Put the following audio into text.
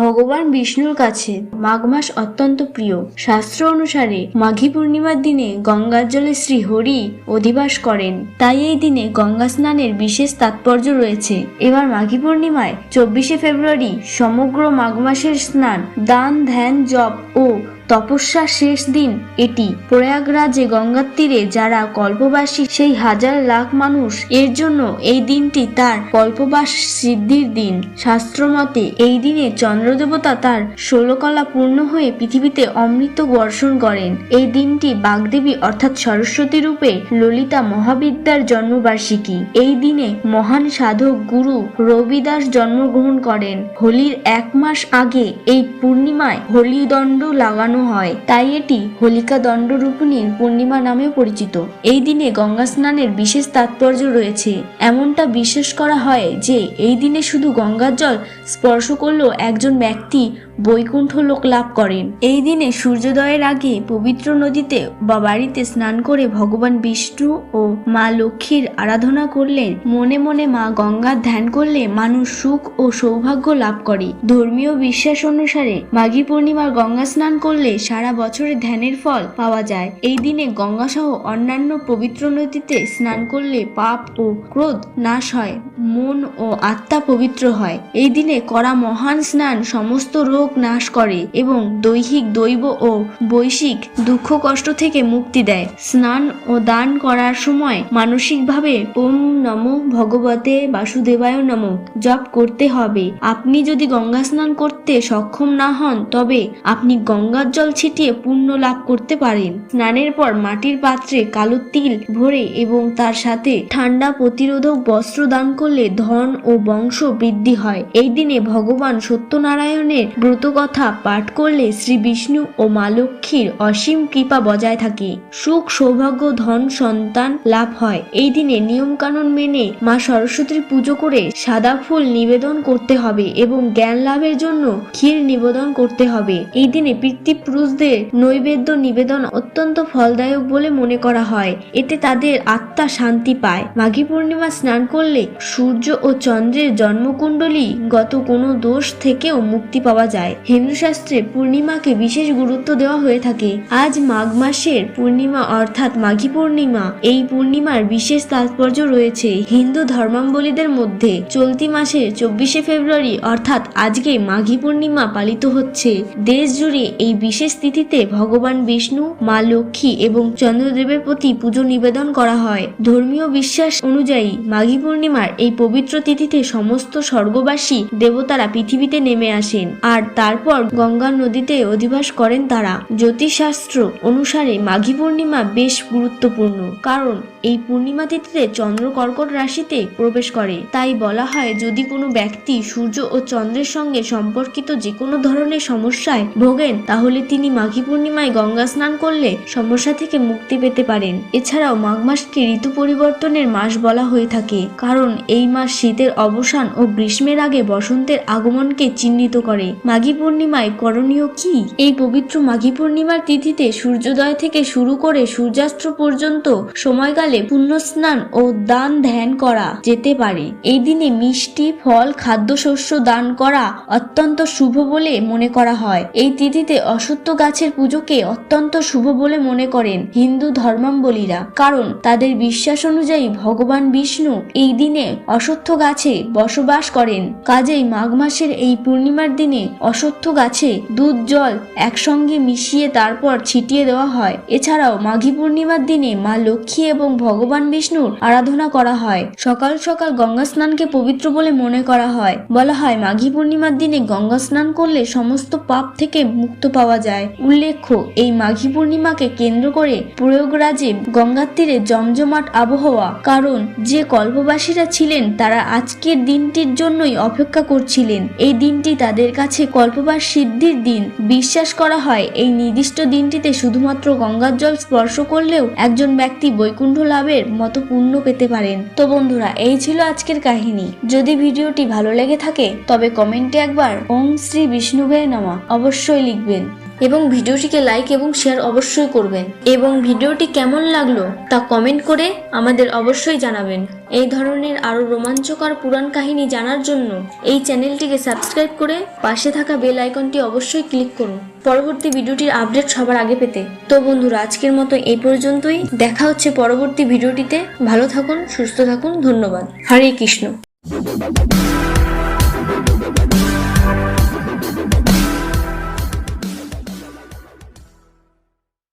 ভগবান বিষ্ণুর কাছে মাঘ মাস অত্যন্ত প্রিয়। শাস্ত্র অনুসারে মাঘী পূর্ণিমার দিনে গঙ্গার জলে শ্রী হরি অধিবাস করেন। তাই এই দিনে গঙ্গা স্নানের বিশেষ তাৎপর্য রয়েছে। এবার মাঘী পূর্ণিমায় চব্বিশে ফেব্রুয়ারি সমগ্র মাঘ মাসের স্নান, দান, ধ্যান, জপ ও তপস্যার শেষ দিন এটি প্রয়াগরাজে গঙ্গার তীরে যারা কল্পবাসী, সেই হাজার লাখ মানুষ। এর জন্য এই দিনটি তার কল্পবাস সিদ্ধির দিন। শাস্ত্রমতে এই দিনে চন্দ্রদেবতা তার ষোলকলা পূর্ণ হয়ে পৃথিবীতে অমৃত বর্ষণ করেন। এই দিনটি বাগদেবী অর্থাৎ সরস্বতী রূপে ললিতা মহাবিদ্যার জন্মবার্ষিকী। এই দিনে মহান সাধক গুরু রবিদাস জন্মগ্রহণ করেন। হোলির এক মাস আগে এই পূর্ণিমায় হোলিদণ্ড লাগানো হয়। তাই এটি হোলিকা দণ্ডরূপিণীর পূর্ণিমা নামেও পরিচিত। এই দিনে গঙ্গা স্নানের বিশেষ তাৎপর্য রয়েছে। এমনটা বিশ্বাস করা হয় যে, এই দিনে শুধু গঙ্গার জল স্পর্শ করলেও একজন ব্যক্তি বৈকুণ্ঠ লোক লাভ করেন। এই দিনে সূর্যোদয়ের আগে পবিত্র নদীতে বা বাড়িতে স্নান করে ভগবান বিষ্ণু ও মা লক্ষ্মীর আরাধনা করলে মনে মনে মা গঙ্গার ধ্যান করলে মানুষ সুখ ও সৌভাগ্য লাভ করে। ধর্মীয় বিশ্বাস অনুসারে মাঘী পূর্ণিমার গঙ্গা স্নান করলে সারা বছরে ধ্যানের ফল পাওয়া যায়। এই দিনে গঙ্গাসহ অন্যান্য পবিত্র নদীতে স্নান করলে পাপ ও ক্রোধ নাশ হয়। মন ও আত্মা পবিত্র হয়। এই দিনে করা মহান স্নান সমস্ত রোগ নাশ করে এবং দৈহিক দৈব ও বৈশ্বিক দুঃখ কষ্ট থেকে মুক্তি দেয়। স্নান ও দান করার সময় মানসিকভাবে ওম নমো ভগবতে বাসুদেবায় নমো। জপ করতে হবে। আপনি যদি গঙ্গা স্নান করতে সক্ষম না হন, তবে আপনি গঙ্গার জল ছিটিয়ে পুণ্য লাভ করতে পারেন। স্নানের পর মাটির পাত্রে কালো তিল ভরে এবং তার সাথে ঠান্ডা প্রতিরোধক বস্ত্র দান করলে ধন ও বংশ বৃদ্ধি হয়। এই দিনে ভগবান সত্যনারায়ণের ব্রত কথা পাঠ করলে শ্রী বিষ্ণু ও মা লক্ষ্মীর অসীম কৃপা বজায় থাকে। সুখ, সৌভাগ্য, ধন, সন্তান লাভ হয়। এই দিনে নিয়ম কানুন মেনে মা সরস্বতীর পুজো করে সাদা ফুল নিবেদন করতে হবে এবং জ্ঞান লাভের জন্য ক্ষীর নিবেদন করতে হবে। এই দিনে পিতৃপুরুষদের নৈবেদ্য নিবেদন অত্যন্ত ফলদায়ক বলে মনে করা হয়। এতে তাদের আত্মা শান্তি পায়। মাঘী পূর্ণিমা স্নান করলে সূর্য ও চন্দ্রের জন্মকুণ্ডলী গত কোনো দোষ থেকেও মুক্তি পাওয়া যায়। হিন্দু শাস্ত্রে পূর্ণিমাকে বিশেষ গুরুত্ব দেওয়া হয়ে থাকে। আজ মাঘ মাসের পূর্ণিমা অর্থাৎ মাঘী পূর্ণিমা। এই পূর্ণিমার বিশেষ তাৎপর্য রয়েছে হিন্দু ধর্মাবলীদের মধ্যে। চলতি মাসের চব্বিশে ফেব্রুয়ারি অর্থাৎ আজকে মাঘী পূর্ণিমা পালিত হচ্ছে। দেশ জুড়ে এই বিশেষ তিথিতে ভগবান বিষ্ণু, মা লক্ষ্মী এবং চন্দ্রদেবের প্রতি পুজো নিবেদন করা হয়। ধর্মীয় বিশ্বাস অনুযায়ী মাঘী পূর্ণিমার এই পবিত্র তিথিতে সমস্ত স্বর্গবাসী দেবতারা পৃথিবীতে নেমে আসেন। আর তারপর গঙ্গা নদীতে অধিবাস করেন তারা। জ্যোতিষশাস্ত্র অনুসারে মাঘী পূর্ণিমা বেশ গুরুত্বপূর্ণ। কারণ এই পূর্ণিমা তিথিতে চন্দ্র কর্কট রাশিতে প্রবেশ করে। তাই বলা হয়, যদি কোনো ব্যক্তি সূর্য ও চন্দ্রের সঙ্গে সম্পর্কিত যে কোনো ধরনের সমস্যায় ভোগেন, তাহলে তিনি মাঘী পূর্ণিমায় গঙ্গা স্নান করলে সমস্যা থেকে মুক্তি পেতে পারেন। এছাড়াও মাঘ মাসকে ঋতু পরিবর্তনের মাস বলা হয়ে থাকে। কারণ এই মাস শীতের অবসান ও গ্রীষ্মের আগে বসন্তের আগমনকে চিহ্নিত করে। মাঘী পূর্ণিমায় করণীয় কি? এই পবিত্র মাঘী পূর্ণিমার তিথিতে সূর্যোদয় থেকে শুরু করে সূর্যাস্ত পর্যন্ত সময়কালে পুণ্য স্নান ও দান ধ্যান করা যেতে পারে। এই দিনে মিষ্টি, ফল, খাদ্যশস্য দান করা অত্যন্ত শুভ বলে মনে করা হয়। এই তিথিতে অসত্য গাছের পুজোকে অত্যন্ত শুভ বলে মনে করেন হিন্দু ধর্মাবলীরা। কারণ তাদের বিশ্বাস অনুযায়ী ভগবান বিষ্ণু এই দিনে অসত্য গাছে বসবাস করেন। কাজেই মাঘ মাসের এই পূর্ণিমার দিনে অসত্য গাছে দুধ, জল একসঙ্গে মিশিয়ে তারপর ছিটিয়ে দেওয়া হয়। এছাড়াও মাঘী পূর্ণিমার দিনে মা লক্ষ্মী এবং ভগবান বিষ্ণুর আরাধনা করা হয়। সকাল সকাল গঙ্গা স্নানকে পবিত্র বলে মনে করা হয়। বলা হয় মাঘী পূর্ণিমার দিনে গঙ্গা স্নান করলে সমস্ত পাপ থেকে মুক্ত পাওয়া যায়। উল্লেখ্য, এই মাঘী পূর্ণিমাকে কেন্দ্র করে প্রয়োগরাজে গঙ্গার তীরে জমজমাট আবহাওয়া। কারণ যে কল্পবাসীরা ছিলেন তারা আজকের দিনটির জন্যই অপেক্ষা করছিলেন। এই দিনটি তাদের কাছে কল্পবাস সিদ্ধির দিন। বিশ্বাস করা হয়, এই নির্দিষ্ট দিনটিতে শুধুমাত্র গঙ্গার জল স্পর্শ করলেও একজন ব্যক্তি বৈকুণ্ঠ লাভের মতো পুণ্য পেতে পারেন। তো বন্ধুরা, এই ছিল আজকের কাহিনী। যদি ভিডিওটি ভালো লেগে থাকে, তবে কমেন্টে একবার ওম শ্রী বিষ্ণুবে নামা অবশ্যই লিখবেন। এবং ভিডিওটিকে লাইক এবং শেয়ার অবশ্যই করবেন। এবং ভিডিওটি কেমন লাগল তা কমেন্ট করে আমাদের অবশ্যই জানাবেন। এই ধরনের আরও রোমাঞ্চকর পুরাণ কাহিনী জানার জন্য এই চ্যানেলটিকে সাবস্ক্রাইব করে পাশে থাকা বেল আইকনটি অবশ্যই ক্লিক করুন। পরবর্তী ভিডিওটির আপডেট সবার আগে পেতে। তো বন্ধুরা, আজকের মতো এই পর্যন্তই। দেখা হচ্ছে পরবর্তী ভিডিওটিতে। ভালো থাকুন, সুস্থ থাকুন, ধন্যবাদ। হরে কৃষ্ণ।